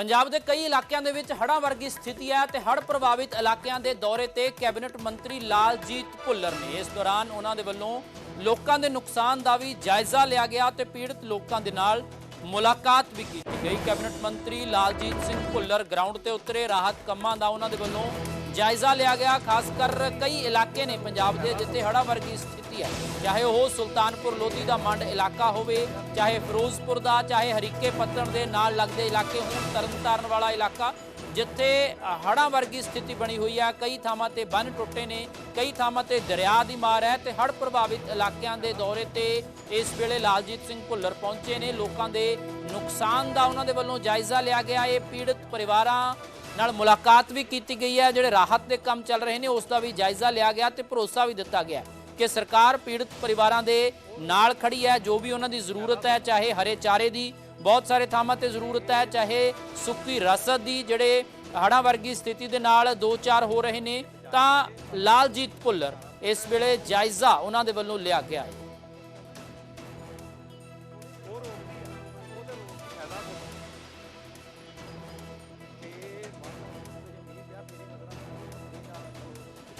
ਪੰਜਾਬ ਦੇ ਕਈ ਇਲਾਕਿਆਂ ਦੇ ਵਿੱਚ ਹੜ੍ਹਾਂ ਵਰਗੀ ਸਥਿਤੀ ਹੈ ਤੇ ਹੜ੍ਹ ਪ੍ਰਭਾਵਿਤ ਇਲਾਕਿਆਂ ਦੇ ਦੌਰੇ ਤੇ ਕੈਬਨਿਟ ਮੰਤਰੀ ਲਾਲਜੀਤ ਭੁੱਲਰ ਨੇ। ਇਸ ਦੌਰਾਨ ਉਹਨਾਂ ਦੇ ਵੱਲੋਂ ਲੋਕਾਂ ਦੇ ਨੁਕਸਾਨ ਦਾ ਵੀ ਜਾਇਜ਼ਾ ਲਿਆ ਗਿਆ ਤੇ ਪੀੜਤ ਲੋਕਾਂ ਦੇ ਨਾਲ ਮੁਲਾਕਾਤ ਵੀ ਕੀਤੀ ਗਈ। ਕੈਬਨਿਟ ਮੰਤਰੀ ਲਾਲਜੀਤ ਸਿੰਘ ਭੁੱਲਰ ਗਰਾਊਂਡ ਤੇ ਉਤਰੇ, ਰਾਹਤ ਕੰਮਾਂ ਦਾ ਉਹਨਾਂ ਦੇ ਵੱਲੋਂ ਜਾਇਜ਼ਾ ਲਿਆ ਗਿਆ, ਖਾਸ ਕਰ ਕਈ ਇਲਾਕੇ ਨੇ ਪੰਜਾਬ ਦੇ ਜਿੱਥੇ ਹੜ੍ਹਾਂ ਵਰਗੀ ਸਥਿਤੀ ਹੈ। ਚਾਹੇ ਉਹ ਸੁਲਤਾਨਪੁਰ ਲੋਧੀ ਦਾ ਮੰਡ ਇਲਾਕਾ ਹੋਵੇ, ਚਾਹੇ ਫਿਰੋਜ਼ਪੁਰ ਦਾ, ਚਾਹੇ ਹਰੀਕੇ ਪੱਤਣ ਦੇ ਨਾਲ ਲੱਗਦੇ ਇਲਾਕੇ ਹੋਣ, ਤਰਨਤਾਰਨ ਵਾਲਾ ਇਲਾਕਾ, ਜਿੱਥੇ ਹੜ੍ਹਾਂ ਵਰਗੀ ਸਥਿਤੀ ਬਣੀ ਹੋਈ ਹੈ, ਕਈ ਥਾਵਾਂ ਤੇ ਬੰਨ ਟੁੱਟੇ ਨੇ, ਕਈ ਥਾਵਾਂ ਤੇ ਦਰਿਆ ਦੀ ਮਾਰ ਹੈ ਤੇ ਹੜ੍ਹ ਪ੍ਰਭਾਵਿਤ ਇਲਾਕਿਆਂ ਦੇ ਦੌਰੇ ਤੇ ਇਸ ਵੇਲੇ ਲਾਲਜੀਤ ਸਿੰਘ ਭੁੱਲਰ ਪਹੁੰਚੇ ਨੇ। ਲੋਕਾਂ ਦੇ ਨੁਕਸਾਨ ਦਾ ਉਹਨਾਂ ਦੇ ਵੱਲੋਂ ਜਾਇਜ਼ਾ ਲਿਆ ਗਿਆ। ਇਹ ਪੀੜਤ ਪਰਿਵਾਰਾਂ ਨਾਲ ਮੁਲਾਕਾਤ ਵੀ ਕੀਤੀ ਗਈ ਹੈ। ਜਿਹੜੇ ਰਾਹਤ ਦੇ ਕੰਮ ਚੱਲ ਰਹੇ ਨੇ, ਉਸ ਦਾ ਵੀ ਜਾਇਜ਼ਾ ਲਿਆ ਗਿਆ ਤੇ ਭਰੋਸਾ ਵੀ ਦਿੱਤਾ ਗਿਆ ਕਿ ਸਰਕਾਰ ਪੀੜਤ ਪਰਿਵਾਰਾਂ ਦੇ ਨਾਲ ਖੜੀ ਹੈ। ਜੋ ਵੀ ਉਹਨਾਂ ਦੀ ਜ਼ਰੂਰਤ ਹੈ, ਚਾਹੇ ਹਰੇ ਚਾਰੇ ਦੀ, ਬਹੁਤ ਸਾਰੇ ਥਾਵਾਂ ਤੇ ਜ਼ਰੂਰਤ ਹੈ, ਚਾਹੇ ਸੁੱਕੀ ਰਸਦ ਦੀ, ਜਿਹੜੇ ਹੜ੍ਹਾਂ ਵਰਗੀ ਸਥਿਤੀ ਦੇ ਨਾਲ ਦੋ ਚਾਰ ਹੋ ਰਹੇ ਨੇ, ਤਾਂ ਲਾਲਜੀਤ ਭੁੱਲਰ ਇਸ ਵੇਲੇ ਜਾਇਜ਼ਾ ਉਹਨਾਂ ਦੇ ਵੱਲੋਂ ਲਿਆ ਗਿਆ ਹੈ।